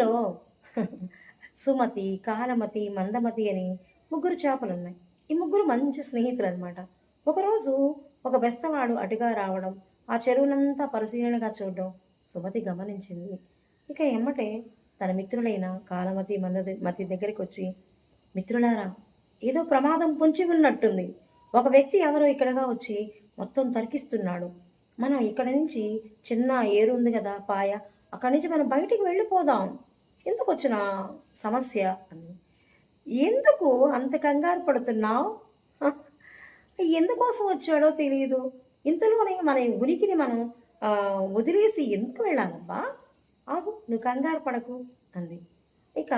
అందులో సుమతి కాలమతి మందమతి అని ముగ్గురు చేపలు ఉన్నాయి ఈ ముగ్గురు మంచి స్నేహితులు అనమాట ఒకరోజు ఒక బెస్తవాడు అటుగా రావడం ఆ చెరువునంతా పరిశీలనగా చూడడం సుమతి గమనించింది. ఇక ఎమ్మటే తన మిత్రులైన కాలమతి మందది మతి దగ్గరికి వచ్చి మిత్రులారా ఏదో ప్రమాదం పొంచి ఉన్నట్టుంది. ఒక వ్యక్తి ఎవరో ఇక్కడగా వచ్చి మొత్తం తరికిస్తున్నాడు. మనం ఇక్కడ నుంచి చిన్న ఏరు ఉంది కదా పాయ అక్కడి నుంచి మనం బయటికి వెళ్ళిపోదాం. ఎందుకు వచ్చిన సమస్య అని? ఎందుకు అంత కంగారు పడుతున్నావు? ఎందుకోసం వచ్చాడో తెలియదు ఇంతలోనే మన ఉనికిని మనం వదిలేసి ఎందుకు వెళ్ళామబ్బా ఆగు నువ్వు కంగారు పడకు అంది. ఇక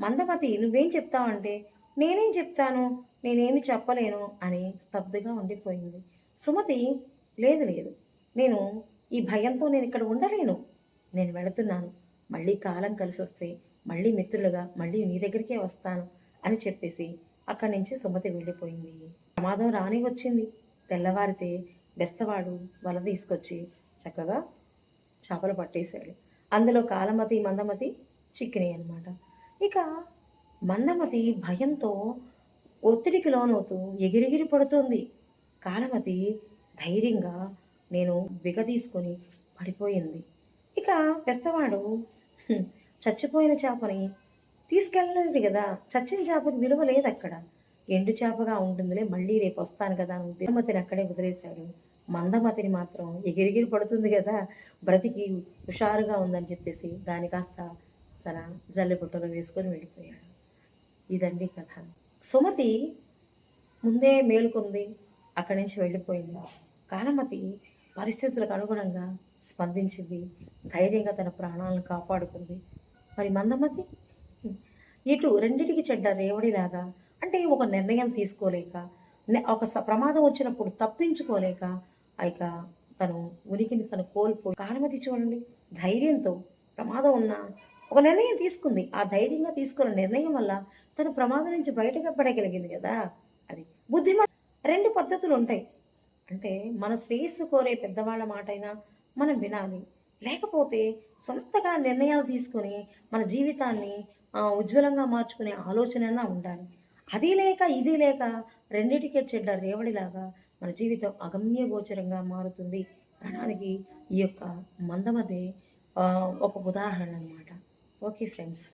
మందమతి నువ్వేం చెప్తావంటే నేనేం చెప్తాను నేనేమి చెప్పలేను అని స్తబ్దుగా ఉండిపోయింది. సుమతి లేదు లేదు నేను ఈ భయంతో నేను ఇక్కడ ఉండలేను. నేను వెళుతున్నాను. మళ్ళీ కాలం కలిసి వస్తే మళ్ళీ మిత్రులుగా మళ్ళీ నీ దగ్గరికే వస్తాను అని చెప్పేసి అక్కడి నుంచి సుమతి వెళ్ళిపోయింది. ప్రమాదం రాని వచ్చింది. తెల్లవారితే బెస్తవాడు వల తీసుకొచ్చి చక్కగా చేపలు పట్టేశాడు. అందులో కాలమతి మందమతి చిక్కినాయి అనమాట ఇక మందమతి భయంతో ఒత్తిడికి లోనవుతూ ఎగిరెగిరి పడుతుంది. కాలమతి ధైర్యంగా నేను బిగ తీసుకొని పడిపోయింది. ఇక పెస్తవాడు చచ్చిపోయిన చేపని తీసుకెళ్ళలేదు కదా చచ్చిన చేపకు విలువ లేదు అక్కడ ఎండు చేపగా ఉంటుందిలే మళ్ళీ రేపు వస్తాను కదా అని ఉద్యమతిని అక్కడే వదిలేశాడు. మందమతిని మాత్రం ఎగిరిగిరి పడుతుంది కదా బ్రతికి హుషారుగా ఉందని చెప్పేసి దాని కాస్త తన జల్లిపుట్టలో వేసుకొని వెళ్ళిపోయాడు. ఇదండి కథ. సుమతి ముందే మేలుకుంది అక్కడి నుంచి వెళ్ళిపోయింది. కాలమతి పరిస్థితులకు అనుగుణంగా స్పందించింది. ధైర్యంగా తన ప్రాణాలను కాపాడుకుంది. మరి మందమతి? ఇటు రెండిటికి చెడ్డ రేవడిలాగా అంటే ఒక నిర్ణయం తీసుకోలేక ఒక స- ప్రమాదం వచ్చినప్పుడు తప్పించుకోలేక ఇక తను ఉనికిని తను కోల్పోయి కాలమతి చూడండి. ధైర్యంతో ప్రమాదం ఉన్నా ఒక నిర్ణయం తీసుకుంది. ఆ ధైర్యంగా తీసుకున్న నిర్ణయం వల్ల తను ప్రమాదం నుంచి బయటకు పడగలిగింది కదా. అది బుద్ధిమ రెండు పద్ధతులు ఉంటాయి. అంటే మన శ్రేయస్సు కోరే పెద్దవాళ్ళ మాట అయినా మనం వినాలి. లేకపోతే సొంతగా నిర్ణయాలు తీసుకొని మన జీవితాన్ని ఉజ్వలంగా మార్చుకునే ఆలోచన ఉండాలి. అది లేక ఇది లేక రెండిటికే చెడ్డ రేవడిలాగా మన జీవితం అగమ్య గోచరంగా మారుతుంది అనడానికి ఈ యొక్క మందమదే ఒక ఉదాహరణ అనమాట ఓకే ఫ్రెండ్స్.